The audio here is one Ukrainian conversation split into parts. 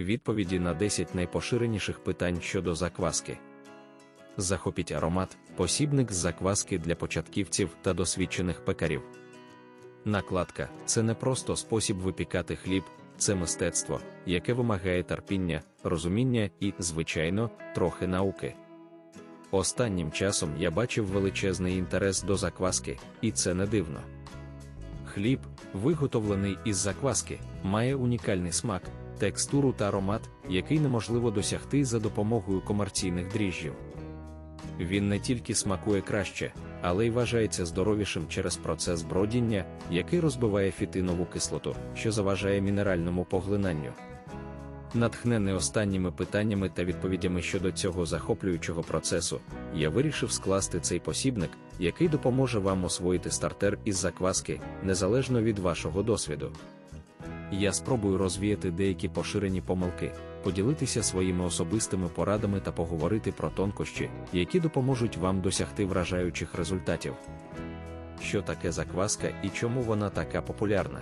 Відповіді на 10 найпоширеніших питань щодо закваски. Захопіть аромат, посібник з закваски для початківців та досвідчених пекарів. Накладка це не просто спосіб випікати хліб, це мистецтво, яке вимагає терпіння, розуміння і, звичайно, трохи науки. Останнім часом я бачив величезний інтерес до закваски, і це не дивно. Хліб, виготовлений із закваски, має унікальний смак, текстуру та аромат, який неможливо досягти за допомогою комерційних дріжджів. Він не тільки смакує краще, але й вважається здоровішим через процес бродіння, який розбиває фітинову кислоту, що заважає мінеральному поглинанню. Натхнений останніми питаннями та відповідями щодо цього захоплюючого процесу, я вирішив скласти цей посібник, який допоможе вам освоїти стартер із закваски, незалежно від вашого досвіду. Я спробую розвіяти деякі поширені помилки, поділитися своїми особистими порадами та поговорити про тонкощі, які допоможуть вам досягти вражаючих результатів. Що таке закваска і чому вона така популярна?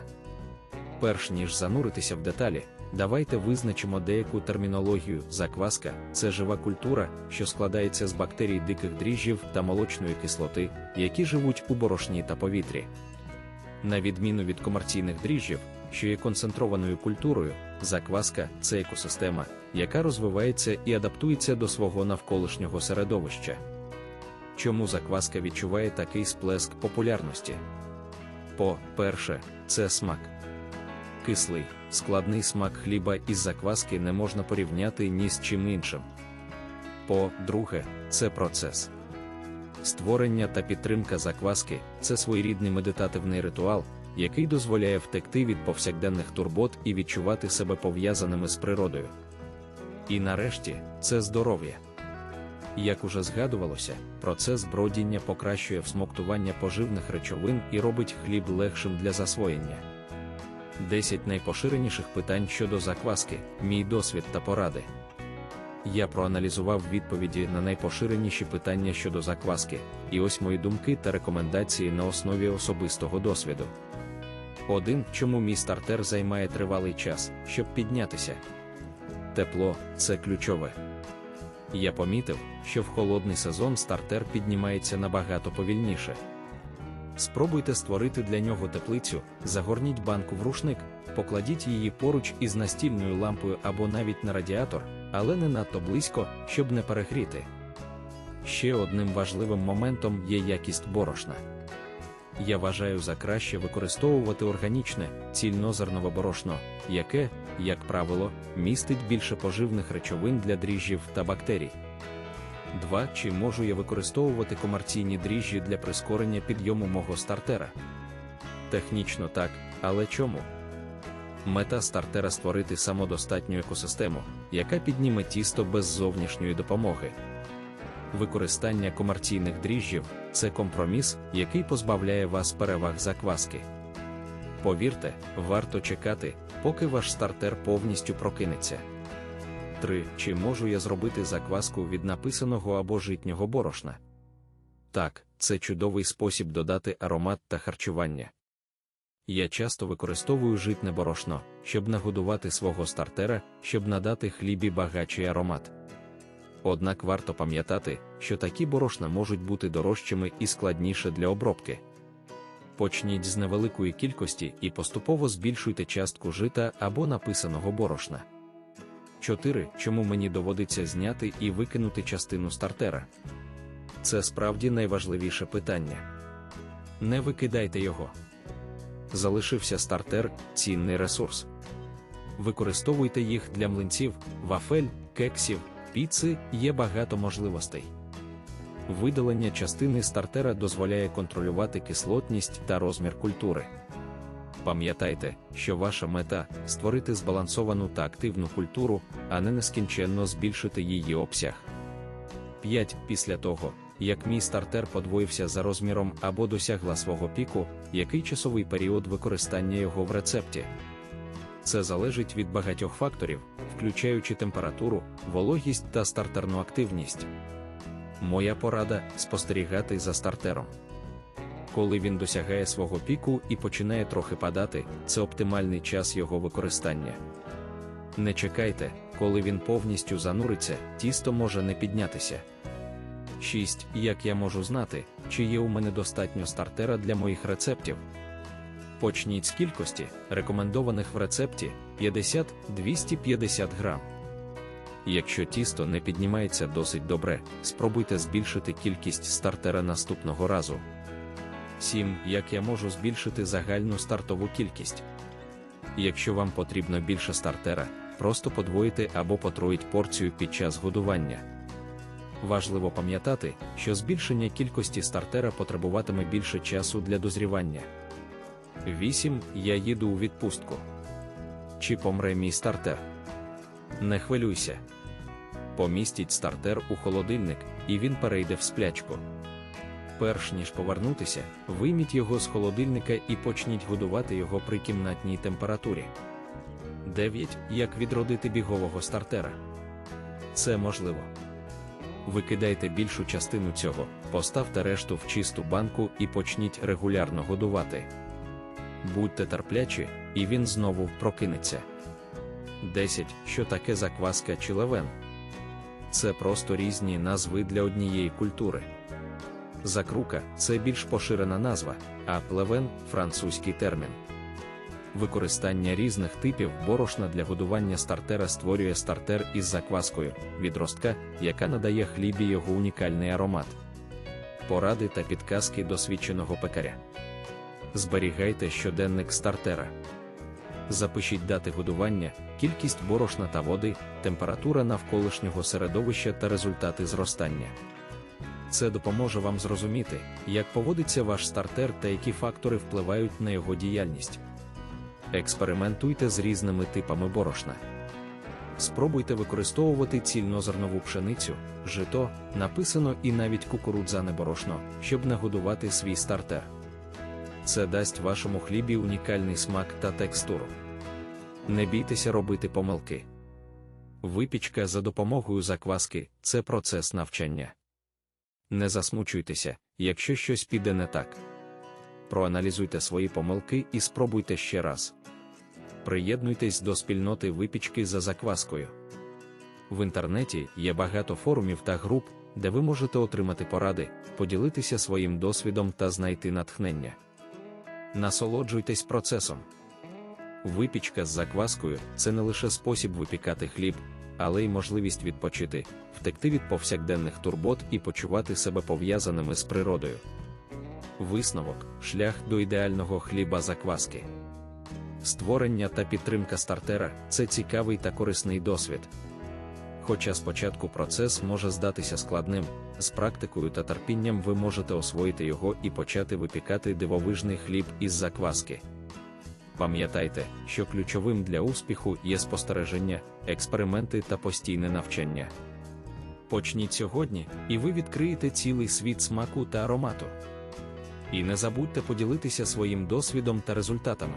Перш ніж зануритися в деталі, давайте визначимо деяку термінологію. Закваска це жива культура, що складається з бактерій диких дріжджів та молочної кислоти, які живуть у борошні та повітрі. На відміну від комерційних дріжджів, що є концентрованою культурою, закваска це екосистема, яка розвивається і адаптується до свого навколишнього середовища. Чому закваска відчуває такий сплеск популярності? По-перше, це смак. Кислий, складний смак хліба із закваски не можна порівняти ні з чим іншим. По-друге, це процес. Створення та підтримка закваски це своєрідний медитативний ритуал, який дозволяє втекти від повсякденних турбот і відчувати себе пов'язаними з природою. І нарешті це здоров'я. Як уже згадувалося, процес бродіння покращує всмоктування поживних речовин і робить хліб легшим для засвоєння. 10 найпоширеніших питань щодо закваски, мій досвід та поради. Я проаналізував відповіді на найпоширеніші питання щодо закваски, і ось мої думки та рекомендації на основі особистого досвіду. 1. Чому мій стартер займає тривалий час, щоб піднятися? Тепло це ключове. Я помітив, що в холодний сезон стартер піднімається набагато повільніше. Спробуйте створити для нього теплицю, загорніть банку в рушник, покладіть її поруч із настільною лампою або навіть на радіатор, але не надто близько, щоб не перегріти. Ще одним важливим моментом є якість борошна. Я вважаю за краще використовувати органічне, цільнозернове борошно, яке, як правило, містить більше поживних речовин для дріжджів та бактерій. 2. Чи можу я використовувати комерційні дріжджі для прискорення підйому мого стартера? Технічно так, але чому? Мета стартера створити самодостатню екосистему, яка підніме тісто без зовнішньої допомоги. Використання комерційних дріжджів це компроміс, який позбавляє вас переваг закваски. Повірте, варто чекати, поки ваш стартер повністю прокинеться. 3. Чи можу я зробити закваску від написаного або житнього борошна? Так, це чудовий спосіб додати аромат та харчування. Я часто використовую житне борошно, щоб нагодувати свого стартера, щоб надати хлібі багачий аромат. Однак варто пам'ятати, що такі борошна можуть бути дорожчими і складніше для обробки. Почніть з невеликої кількості і поступово збільшуйте частку жита або написаного борошна. 4. Чому мені доводиться зняти і викинути частину стартера? Це справді найважливіше питання. Не викидайте його. Залишився стартер цінний ресурс. Використовуйте їх для млинців, вафель, кексів, піци є багато можливостей. Видалення частини стартера дозволяє контролювати кислотність та розмір культури. Пам'ятайте, що ваша мета створити збалансовану та активну культуру, а не нескінченно збільшити її обсяг. 5. Після того, як мій стартер подвоївся за розміром або досягла свого піку, який часовий період використання його в рецепті. Це залежить від багатьох факторів, включаючи температуру, вологість та стартерну активність. Моя порада спостерігати за стартером. Коли він досягає свого піку і починає трохи падати, це оптимальний час його використання. Не чекайте, коли він повністю зануриться, тісто може не піднятися. 6. Як я можу знати, чи є у мене достатньо стартера для моїх рецептів? Почніть з кількості, рекомендованих в рецепті 50-250 грам. Якщо тісто не піднімається досить добре, спробуйте збільшити кількість стартера наступного разу. 7. Як я можу збільшити загальну стартову кількість? Якщо вам потрібно більше стартера, просто подвоїти або потроїть порцію під час годування. Важливо пам'ятати, що збільшення кількості стартера потребуватиме більше часу для дозрівання. 8. Я їду у відпустку. Чи помре мій стартер? Не хвилюйся. Помістіть стартер у холодильник, і він перейде в сплячку. Перш ніж повернутися, вийміть його з холодильника і почніть годувати його при кімнатній температурі. 9. Як відродити бігового стартера? Це можливо. Викидайте більшу частину цього, поставте решту в чисту банку і почніть регулярно годувати. Будьте терплячі, і він знову прокинеться. 10. Що таке закваска чи левен? Це просто різні назви для однієї культури. Закрука це більш поширена назва, а плевен французький термін. Використання різних типів борошна для годування стартера створює стартер із закваскою відростка, яка надає хлібі його унікальний аромат. Поради та підказки досвідченого пекаря. Зберігайте щоденник стартера. Запишіть дати годування, кількість борошна та води, температура навколишнього середовища та результати зростання. Це допоможе вам зрозуміти, як поводиться ваш стартер та які фактори впливають на його діяльність. Експериментуйте з різними типами борошна. Спробуйте використовувати цільнозернову пшеницю, жито, написано і навіть кукурудзане борошно, щоб нагодувати свій стартер. Це дасть вашому хлібі унікальний смак та текстуру. Не бійтеся робити помилки. Випічка за допомогою закваски це процес навчання. Не засмучуйтеся, якщо щось піде не так. Проаналізуйте свої помилки і спробуйте ще раз. Приєднуйтесь до спільноти випічки за закваскою. В інтернеті є багато форумів та груп, де ви можете отримати поради, поділитися своїм досвідом та знайти натхнення. Насолоджуйтесь процесом. Випічка з закваскою це не лише спосіб випікати хліб, але й можливість відпочити, втекти від повсякденних турбот і почувати себе пов'язаними з природою. Висновок шлях до ідеального хліба закваски. Створення та підтримка стартера це цікавий та корисний досвід. Хоча спочатку процес може здатися складним, з практикою та терпінням ви можете освоїти його і почати випікати дивовижний хліб із закваски. Пам'ятайте, що ключовим для успіху є спостереження, експерименти та постійне навчання. Почніть сьогодні, і ви відкриєте цілий світ смаку та аромату. І не забудьте поділитися своїм досвідом та результатами.